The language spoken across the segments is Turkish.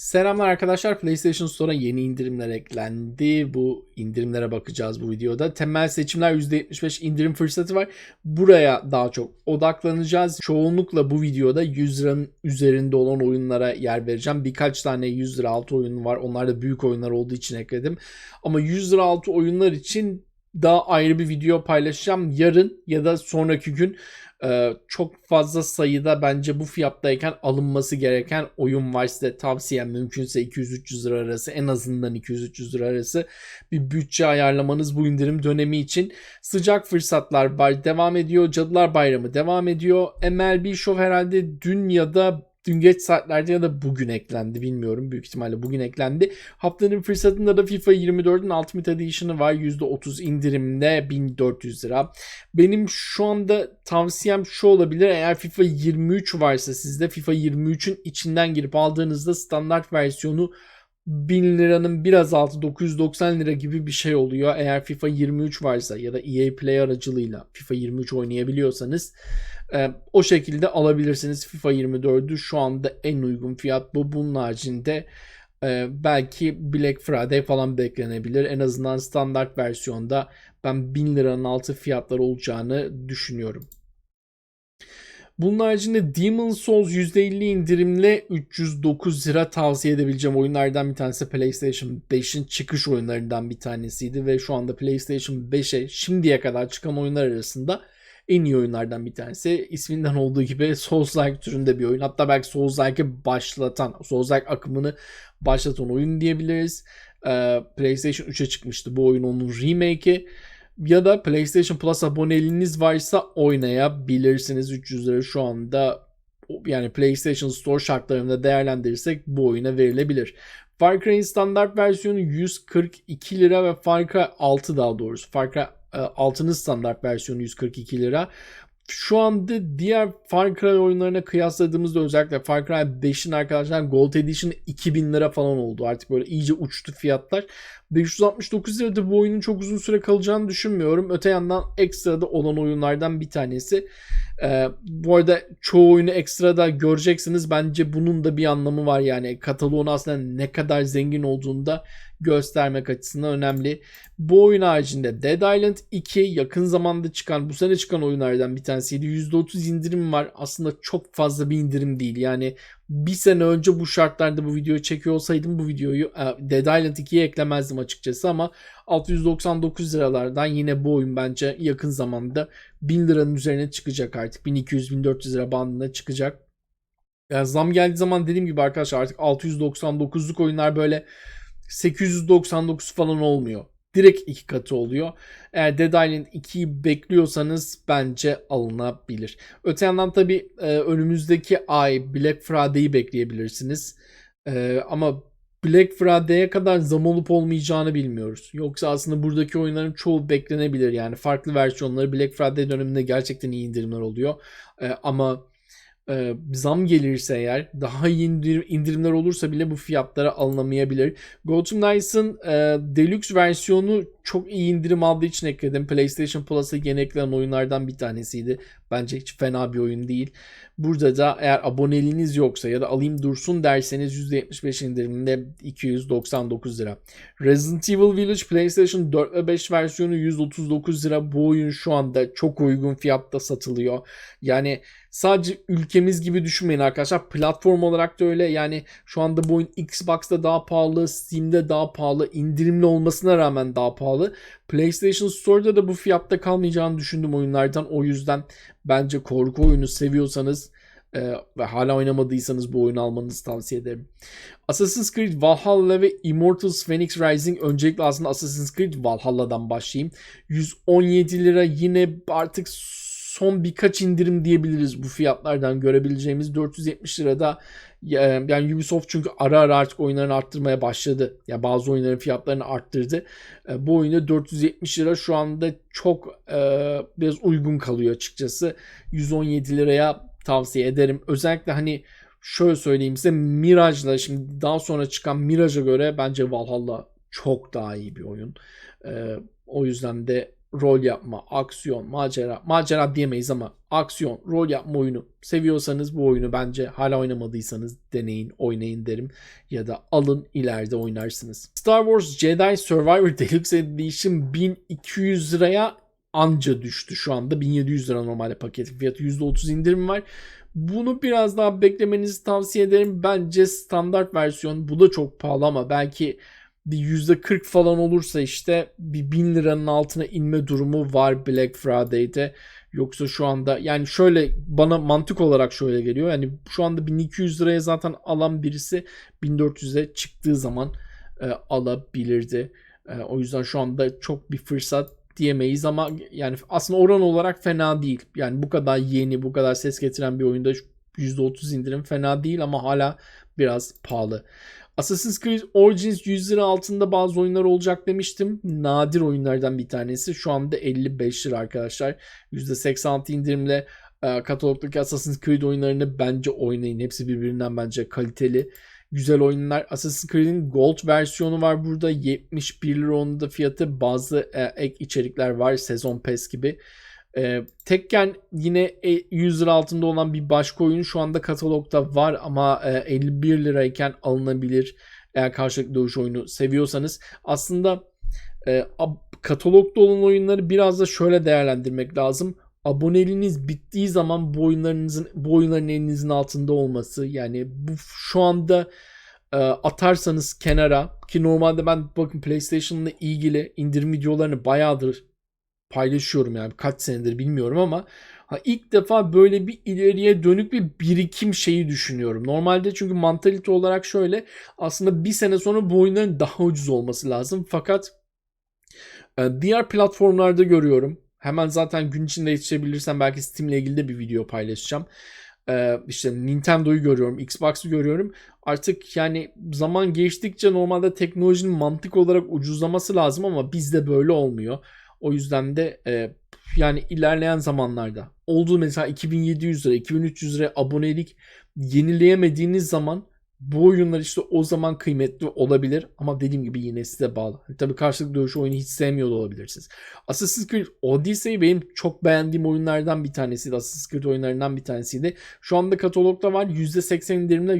Selamlar arkadaşlar. PlayStation Store'a yeni indirimler eklendi. Bu indirimlere bakacağız bu videoda. Temel seçimler %75 indirim fırsatı var. Buraya daha çok odaklanacağız. Çoğunlukla bu videoda 100 liranın üzerinde olan oyunlara yer vereceğim. Birkaç tane 100 lira altı oyun var. Onlar da büyük oyunlar olduğu için ekledim. Ama 100 lira altı oyunlar için daha ayrı bir video paylaşacağım. Yarın ya da sonraki gün ee, çok fazla sayıda bence bu fiyattayken alınması gereken oyun var. Size tavsiyem mümkünse 200-300 lira arası en azından 200-300 lira arası bir bütçe ayarlamanız bu indirim dönemi için. Sıcak fırsatlar var. Devam ediyor. Cadılar Bayramı devam ediyor. MLB Show herhalde dün ya da dün geç saatlerde ya da bugün eklendi bilmiyorum. Büyük ihtimalle bugün eklendi. Haftanın fırsatında da FIFA 24'ün Ultimate Edition'ı var. %30 indirimde 1400 lira. Benim şu anda tavsiyem şu olabilir. Eğer FIFA 23 varsa sizde FIFA 23'ün içinden girip aldığınızda standart versiyonu 1000 liranın biraz altı 990 lira gibi bir şey oluyor. Eğer FIFA 23 varsa ya da EA Play aracılığıyla FIFA 23 oynayabiliyorsanız e, o şekilde alabilirsiniz. FIFA 24'ü şu anda en uygun fiyat bu. Bunun haricinde e, belki Black Friday falan beklenebilir. En azından standart versiyonda ben 1000 liranın altı fiyatlar olacağını düşünüyorum. Bunun haricinde Demon Souls %50 indirimle 309 lira tavsiye edebileceğim oyunlardan bir tanesi PlayStation 5'in çıkış oyunlarından bir tanesiydi ve şu anda PlayStation 5'e şimdiye kadar çıkan oyunlar arasında en iyi oyunlardan bir tanesi. İsminden olduğu gibi Souls-like türünde bir oyun. Hatta belki Souls-like'ı başlatan, Souls-like akımını başlatan oyun diyebiliriz. Ee, PlayStation 3'e çıkmıştı bu oyun onun remake'i ya da PlayStation Plus aboneliğiniz varsa oynayabilirsiniz. 300 lira şu anda yani PlayStation Store şartlarında değerlendirirsek bu oyuna verilebilir. Far Cry'in standart versiyonu 142 lira ve Far Cry 6 daha doğrusu. Far Cry 6'nın standart versiyonu 142 lira. Şu anda diğer Far Cry oyunlarına kıyasladığımızda özellikle Far Cry 5'in arkadaşlar Gold Edition 2000 lira falan oldu. Artık böyle iyice uçtu fiyatlar. 569 lirada bu oyunun çok uzun süre kalacağını düşünmüyorum. Öte yandan ekstrada olan oyunlardan bir tanesi. Ee, bu arada çoğu oyunu ekstrada göreceksiniz. Bence bunun da bir anlamı var yani. Kataloğun aslında ne kadar zengin olduğunda göstermek açısından önemli. Bu oyun haricinde Dead Island 2 yakın zamanda çıkan bu sene çıkan oyunlardan bir tanesiydi. %30 indirim var. Aslında çok fazla bir indirim değil. Yani bir sene önce bu şartlarda bu videoyu çekiyor olsaydım bu videoyu e, Dead Island 2'ye eklemezdim açıkçası ama 699 liralardan yine bu oyun bence yakın zamanda 1000 liranın üzerine çıkacak artık. 1200-1400 lira bandında çıkacak. Yani zam geldiği zaman dediğim gibi arkadaşlar artık 699'luk oyunlar böyle 899 falan olmuyor. Direkt iki katı oluyor. Eğer Dead Island 2'yi bekliyorsanız bence alınabilir. Öte yandan tabi e, önümüzdeki ay Black Friday'i bekleyebilirsiniz. E, ama Black Friday'e kadar zam olup olmayacağını bilmiyoruz. Yoksa aslında buradaki oyunların çoğu beklenebilir. Yani farklı versiyonları Black Friday döneminde gerçekten iyi indirimler oluyor. E, ama e, zam gelirse eğer daha iyi indirim, indirimler olursa bile bu fiyatlara alınamayabilir. Gotham Knights'ın e, Deluxe versiyonu çok iyi indirim aldığı için ekledim. PlayStation Plus'a yeni eklenen oyunlardan bir tanesiydi. Bence hiç fena bir oyun değil. Burada da eğer aboneliğiniz yoksa ya da alayım dursun derseniz %75 indiriminde 299 lira. Resident Evil Village PlayStation 4 ve 5 versiyonu 139 lira. Bu oyun şu anda çok uygun fiyatta satılıyor. Yani sadece ülkemiz gibi düşünmeyin arkadaşlar. Platform olarak da öyle. Yani şu anda bu oyun Xbox'ta daha pahalı, Steam'de daha pahalı, indirimli olmasına rağmen daha pahalı. PlayStation Store'da da bu fiyatta kalmayacağını düşündüm oyunlardan. O yüzden bence korku oyunu seviyorsanız e, ve hala oynamadıysanız bu oyunu almanızı tavsiye ederim. Assassin's Creed Valhalla ve Immortals Phoenix Rising öncelikle aslında Assassin's Creed Valhalla'dan başlayayım. 117 lira yine artık son birkaç indirim diyebiliriz bu fiyatlardan görebileceğimiz 470 lirada yani Ubisoft çünkü ara ara artık oyunlarını arttırmaya başladı. Ya yani bazı oyunların fiyatlarını arttırdı. E, bu oyunda 470 lira şu anda çok e, biraz uygun kalıyor açıkçası. 117 liraya tavsiye ederim. Özellikle hani şöyle söyleyeyim size Mirage'la şimdi daha sonra çıkan Mirage'a göre bence Valhalla çok daha iyi bir oyun. E, o yüzden de rol yapma, aksiyon, macera, macera diyemeyiz ama aksiyon, rol yapma oyunu seviyorsanız bu oyunu bence hala oynamadıysanız deneyin, oynayın derim. Ya da alın ileride oynarsınız. Star Wars Jedi Survivor Deluxe Edition 1200 liraya anca düştü şu anda. 1700 lira normalde paketin fiyatı %30 indirim var. Bunu biraz daha beklemenizi tavsiye ederim. Bence standart versiyon bu da çok pahalı ama belki bir %40 falan olursa işte bir 1000 liranın altına inme durumu var Black Friday'de. Yoksa şu anda yani şöyle bana mantık olarak şöyle geliyor. Yani şu anda 1200 liraya zaten alan birisi 1400'e çıktığı zaman e, alabilirdi. E, o yüzden şu anda çok bir fırsat diyemeyiz ama yani aslında oran olarak fena değil. Yani bu kadar yeni, bu kadar ses getiren bir oyunda %30 indirim fena değil ama hala biraz pahalı. Assassin's Creed Origins 100 lira altında bazı oyunlar olacak demiştim. Nadir oyunlardan bir tanesi. Şu anda 55 lira arkadaşlar. %86 indirimle e, katalogdaki Assassin's Creed oyunlarını bence oynayın. Hepsi birbirinden bence kaliteli. Güzel oyunlar. Assassin's Creed'in Gold versiyonu var burada. 71 lira onun da fiyatı. Bazı e, ek içerikler var. Sezon Pass gibi. E, tekken yine 100 lira altında olan bir başka oyun şu anda katalogda var ama e, 51 lirayken alınabilir. Eğer karşılıklı dövüş oyunu seviyorsanız. Aslında e, katalogda olan oyunları biraz da şöyle değerlendirmek lazım. Aboneliğiniz bittiği zaman bu oyunlarınızın bu oyunların elinizin altında olması yani bu şu anda e, atarsanız kenara ki normalde ben bakın PlayStation'la ilgili indirim videolarını bayağıdır paylaşıyorum yani kaç senedir bilmiyorum ama ha, ilk defa böyle bir ileriye dönük bir birikim şeyi düşünüyorum. Normalde çünkü mantalite olarak şöyle aslında bir sene sonra bu oyunların daha ucuz olması lazım fakat e, diğer platformlarda görüyorum. Hemen zaten gün içinde yetişebilirsem belki Steam ile ilgili de bir video paylaşacağım. Ee, işte Nintendo'yu görüyorum, Xbox'ı görüyorum. Artık yani zaman geçtikçe normalde teknolojinin mantık olarak ucuzlaması lazım ama bizde böyle olmuyor. O yüzden de e, yani ilerleyen zamanlarda olduğu mesela 2700 lira, 2300 lira abonelik yenileyemediğiniz zaman bu oyunlar işte o zaman kıymetli olabilir ama dediğim gibi yine size bağlı. Hani tabii karşılıklı dövüş oyunu hiç sevmiyor da olabilirsiniz. Assassin's Creed Odyssey benim çok beğendiğim oyunlardan bir tanesiydi. Assassin's Creed oyunlarından bir tanesiydi. Şu anda katalogda var. %80 indirimle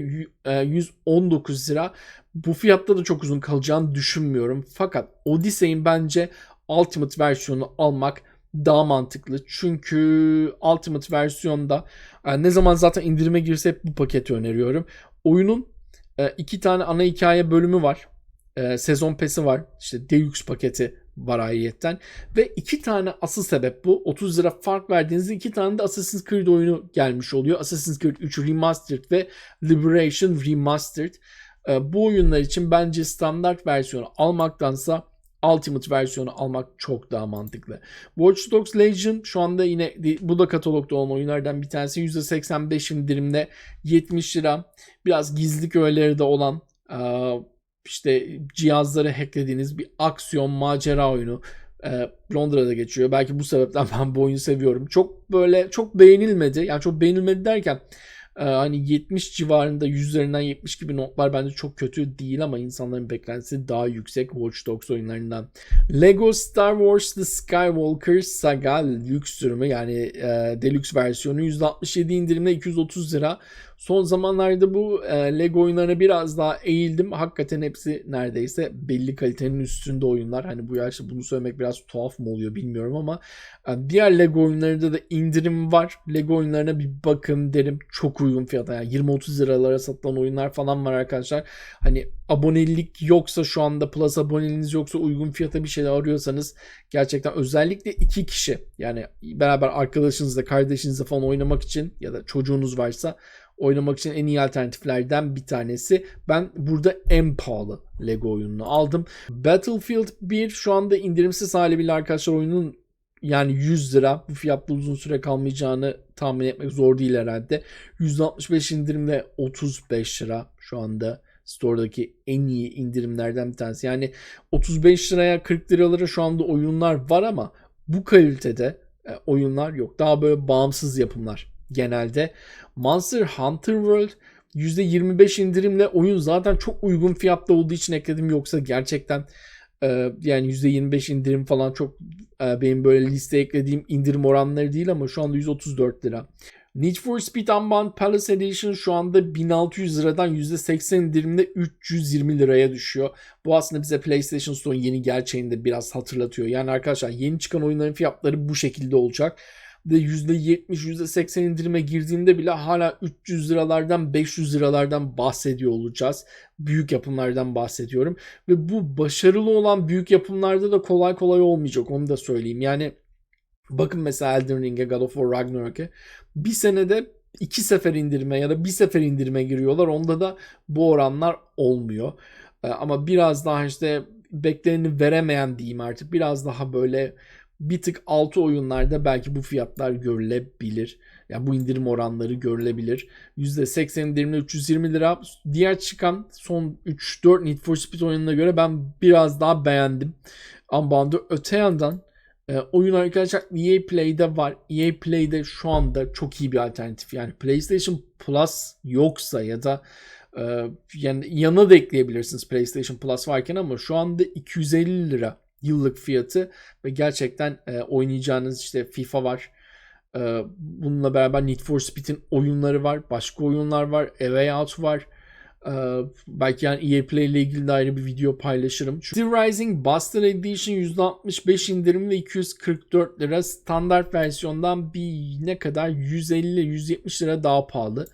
119 lira. Bu fiyatta da çok uzun kalacağını düşünmüyorum. Fakat Odyssey'in bence Ultimate versiyonu almak daha mantıklı. Çünkü Ultimate versiyonda e, ne zaman zaten indirime girse hep bu paketi öneriyorum. Oyunun e, iki tane ana hikaye bölümü var. E, sezon pesi var. İşte Deluxe paketi var ayrıyetten. Ve iki tane asıl sebep bu. 30 lira fark verdiğinizde iki tane de Assassin's Creed oyunu gelmiş oluyor. Assassin's Creed 3 Remastered ve Liberation Remastered. Bu oyunlar için bence standart versiyonu almaktansa Ultimate versiyonu almak çok daha mantıklı. Watch Dogs Legion şu anda yine bu da katalogda olan oyunlardan bir tanesi. %85 indirimde 70 lira. Biraz gizli öğeleri de olan işte cihazları hacklediğiniz bir aksiyon macera oyunu. Londra'da geçiyor. Belki bu sebepten ben bu oyunu seviyorum. Çok böyle çok beğenilmedi. Yani çok beğenilmedi derken ee, hani 70 civarında 100 üzerinden 70 gibi notlar bence çok kötü değil ama insanların beklentisi daha yüksek Watch Dogs oyunlarından. Lego Star Wars The Skywalker Saga Lux sürümü yani e, Deluxe versiyonu %67 indirimle 230 lira. Son zamanlarda bu e, Lego oyunlarına biraz daha eğildim. Hakikaten hepsi neredeyse belli kalitenin üstünde oyunlar. Hani bu yaşta bunu söylemek biraz tuhaf mı oluyor bilmiyorum ama e, diğer Lego oyunlarında da indirim var. Lego oyunlarına bir bakın derim. Çok uygun fiyata. Yani 20-30 liralara satılan oyunlar falan var arkadaşlar. Hani abonelik yoksa şu anda Plus aboneliğiniz yoksa uygun fiyata bir şeyler arıyorsanız gerçekten özellikle iki kişi yani beraber arkadaşınızla kardeşinizle falan oynamak için ya da çocuğunuz varsa oynamak için en iyi alternatiflerden bir tanesi. Ben burada en pahalı Lego oyununu aldım. Battlefield 1 şu anda indirimsiz hali bile arkadaşlar oyunun yani 100 lira bu fiyatta uzun süre kalmayacağını tahmin etmek zor değil herhalde. 165 indirimle 35 lira şu anda Store'daki en iyi indirimlerden bir tanesi. Yani 35 liraya 40 liralara şu anda oyunlar var ama bu kalitede e, oyunlar yok. Daha böyle bağımsız yapımlar genelde. Monster Hunter World %25 indirimle oyun zaten çok uygun fiyatta olduğu için ekledim yoksa gerçekten Ee, yani %25 indirim falan çok e, benim böyle listeye eklediğim indirim oranları değil ama şu anda 134 lira. Need for Speed Unbound Palace Edition şu anda 1600 liradan %80 indirimle 320 liraya düşüyor. Bu aslında bize PlayStation Store'un yeni gerçeğini de biraz hatırlatıyor. Yani arkadaşlar yeni çıkan oyunların fiyatları bu şekilde olacak. Ve %70, %80 indirime girdiğinde bile hala 300 liralardan 500 liralardan bahsediyor olacağız. Büyük yapımlardan bahsediyorum. Ve bu başarılı olan büyük yapımlarda da kolay kolay olmayacak onu da söyleyeyim. Yani bakın mesela Elden Ring'e, God of War Ragnarok'e bir senede iki sefer indirime ya da bir sefer indirime giriyorlar. Onda da bu oranlar olmuyor. Ee, ama biraz daha işte bekleneni veremeyen diyeyim artık. Biraz daha böyle bir tık altı oyunlarda belki bu fiyatlar görülebilir. Ya yani bu indirim oranları görülebilir. %80 indirimle 320 lira. Diğer çıkan son 3-4 Need for Speed oyununa göre ben biraz daha beğendim. Unbound'u öte yandan e, oyun arkadaşlar EA Play'de var. EA Play'de şu anda çok iyi bir alternatif. Yani PlayStation Plus yoksa ya da e, yani yanına da ekleyebilirsiniz PlayStation Plus varken ama şu anda 250 lira yıllık fiyatı ve gerçekten e, oynayacağınız işte FIFA var. E, bununla beraber Need for Speed'in oyunları var. Başka oyunlar var. A Way Out var. Ee, belki yani EA Play ile ilgili de ayrı bir video paylaşırım. Steel Rising Buster Edition %65 indirim ve 244 lira. Standart versiyondan bir ne kadar 150-170 lira daha pahalı.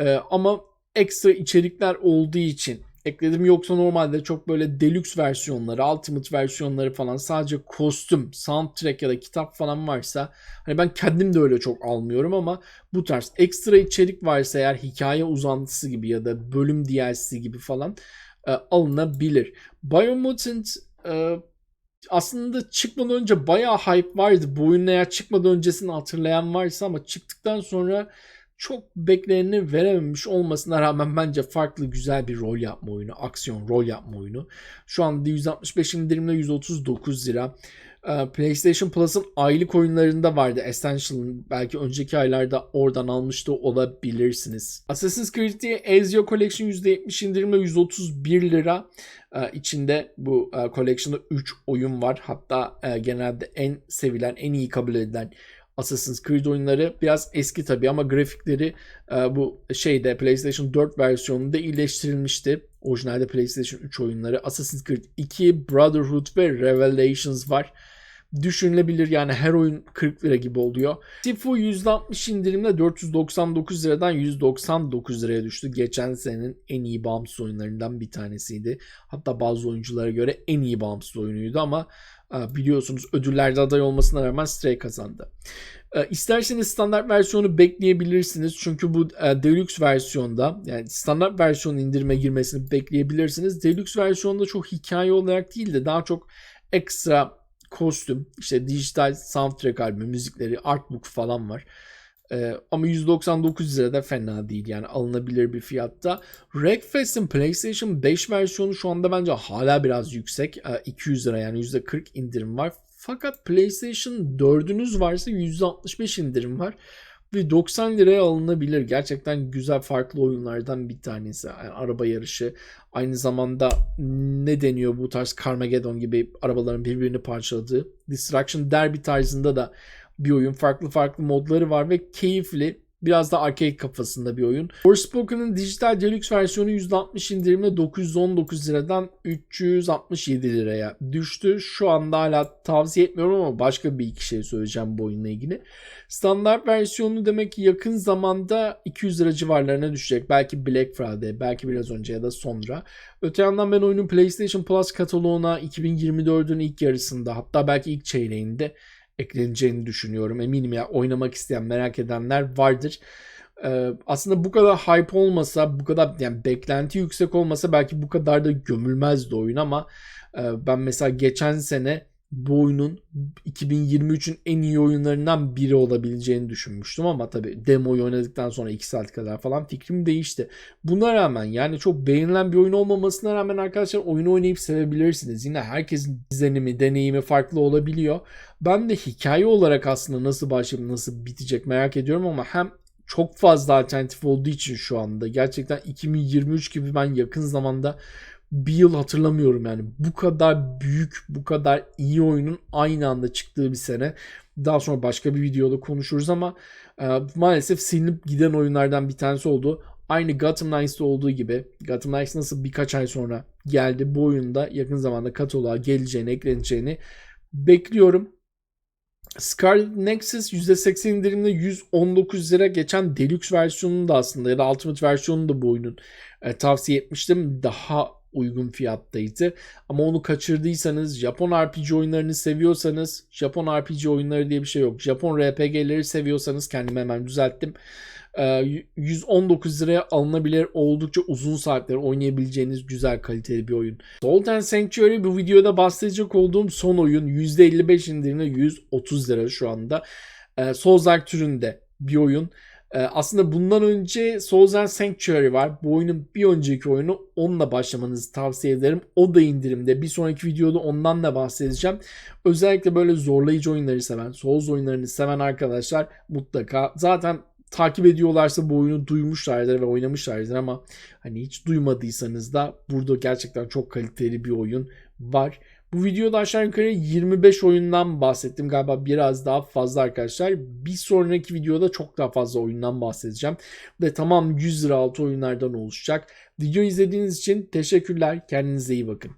Ee, ama ekstra içerikler olduğu için ekledim. Yoksa normalde çok böyle deluxe versiyonları, ultimate versiyonları falan sadece kostüm, soundtrack ya da kitap falan varsa hani ben kendim de öyle çok almıyorum ama bu tarz ekstra içerik varsa eğer hikaye uzantısı gibi ya da bölüm DLC gibi falan e, alınabilir. Biomutant e, aslında çıkmadan önce bayağı hype vardı. Bu oyunun eğer çıkmadan öncesini hatırlayan varsa ama çıktıktan sonra çok bekleneni verememiş olmasına rağmen bence farklı güzel bir rol yapma oyunu. Aksiyon rol yapma oyunu. Şu anda 165 indirimle 139 lira. Ee, PlayStation Plus'ın aylık oyunlarında vardı. Essential'ın belki önceki aylarda oradan almıştı olabilirsiniz. Assassin's Creed Ezio Collection %70 indirimle 131 lira. Ee, içinde bu e, collection'da 3 oyun var. Hatta e, genelde en sevilen, en iyi kabul edilen Assassin's Creed oyunları biraz eski tabi ama grafikleri e, bu şeyde PlayStation 4 versiyonunda iyileştirilmişti. Orijinalde PlayStation 3 oyunları Assassin's Creed 2, Brotherhood ve Revelations var. Düşünülebilir yani her oyun 40 lira gibi oluyor. Sifu %60 indirimle 499 liradan 199 liraya düştü. Geçen senenin en iyi bağımsız oyunlarından bir tanesiydi. Hatta bazı oyunculara göre en iyi bağımsız oyunuydu ama biliyorsunuz ödüllerde aday olmasına rağmen Stray kazandı. İsterseniz standart versiyonu bekleyebilirsiniz. Çünkü bu Deluxe versiyonda yani standart versiyonun indirime girmesini bekleyebilirsiniz. Deluxe versiyonda çok hikaye olarak değil de daha çok ekstra kostüm, işte dijital soundtrack albümü, müzikleri, artbook falan var. Ee, ama 199 lira da fena değil yani alınabilir bir fiyatta. Wreckfest'in PlayStation 5 versiyonu şu anda bence hala biraz yüksek. Ee, 200 lira yani %40 indirim var. Fakat PlayStation 4'ünüz varsa 165 indirim var. Ve 90 liraya alınabilir. Gerçekten güzel farklı oyunlardan bir tanesi. Yani araba yarışı. Aynı zamanda ne deniyor bu tarz Carmageddon gibi arabaların birbirini parçaladığı. Destruction Derby tarzında da bir oyun. Farklı farklı modları var ve keyifli. Biraz da arcade kafasında bir oyun. Forspoken'ın dijital deluxe versiyonu %60 indirimle 919 liradan 367 liraya düştü. Şu anda hala tavsiye etmiyorum ama başka bir iki şey söyleyeceğim bu oyunla ilgili. Standart versiyonu demek ki yakın zamanda 200 lira civarlarına düşecek. Belki Black Friday, belki biraz önce ya da sonra. Öte yandan ben oyunun PlayStation Plus kataloğuna 2024'ün ilk yarısında hatta belki ilk çeyreğinde ekleneceğini düşünüyorum. Eminim ya oynamak isteyen, merak edenler vardır. Ee, aslında bu kadar hype olmasa, bu kadar yani beklenti yüksek olmasa belki bu kadar da gömülmezdi oyun ama e, ben mesela geçen sene bu oyunun 2023'ün en iyi oyunlarından biri olabileceğini düşünmüştüm ama tabii demoyu oynadıktan sonra 2 saat kadar falan fikrim değişti. Buna rağmen yani çok beğenilen bir oyun olmamasına rağmen arkadaşlar oyunu oynayıp sevebilirsiniz. Yine herkesin izlenimi, deneyimi farklı olabiliyor. Ben de hikaye olarak aslında nasıl başlayıp nasıl bitecek merak ediyorum ama hem çok fazla alternatif olduğu için şu anda gerçekten 2023 gibi ben yakın zamanda bir yıl hatırlamıyorum yani. Bu kadar büyük, bu kadar iyi oyunun aynı anda çıktığı bir sene. Daha sonra başka bir videoda konuşuruz ama e, maalesef silinip giden oyunlardan bir tanesi oldu. Aynı Gotham Knights'ta olduğu gibi Gotham Knights nasıl birkaç ay sonra geldi bu oyunda yakın zamanda kataloğa geleceğini, ekleneceğini bekliyorum. Scarlet Nexus %80 indirimde 119 lira geçen Deluxe versiyonunu da aslında ya da Ultimate versiyonunu da bu oyunun e, tavsiye etmiştim. Daha uygun fiyattaydı. Ama onu kaçırdıysanız Japon RPG oyunlarını seviyorsanız Japon RPG oyunları diye bir şey yok. Japon RPG'leri seviyorsanız kendimi hemen düzelttim. E, 119 liraya alınabilir oldukça uzun saatler oynayabileceğiniz güzel kaliteli bir oyun. And Sanctuary bu videoda bahsedecek olduğum son oyun %55 indirimle 130 lira şu anda. E, Souls-like türünde bir oyun. E, aslında bundan önce Souls and Sanctuary var. Bu oyunun bir önceki oyunu onunla başlamanızı tavsiye ederim. O da indirimde. Bir sonraki videoda ondan da bahsedeceğim. Özellikle böyle zorlayıcı oyunları seven, Souls oyunlarını seven arkadaşlar mutlaka zaten takip ediyorlarsa bu oyunu duymuşlardır ve oynamışlardır ama hani hiç duymadıysanız da burada gerçekten çok kaliteli bir oyun var. Bu videoda aşağı yukarı 25 oyundan bahsettim. Galiba biraz daha fazla arkadaşlar. Bir sonraki videoda çok daha fazla oyundan bahsedeceğim. Ve tamam 100 lira altı oyunlardan oluşacak. Video izlediğiniz için teşekkürler. Kendinize iyi bakın.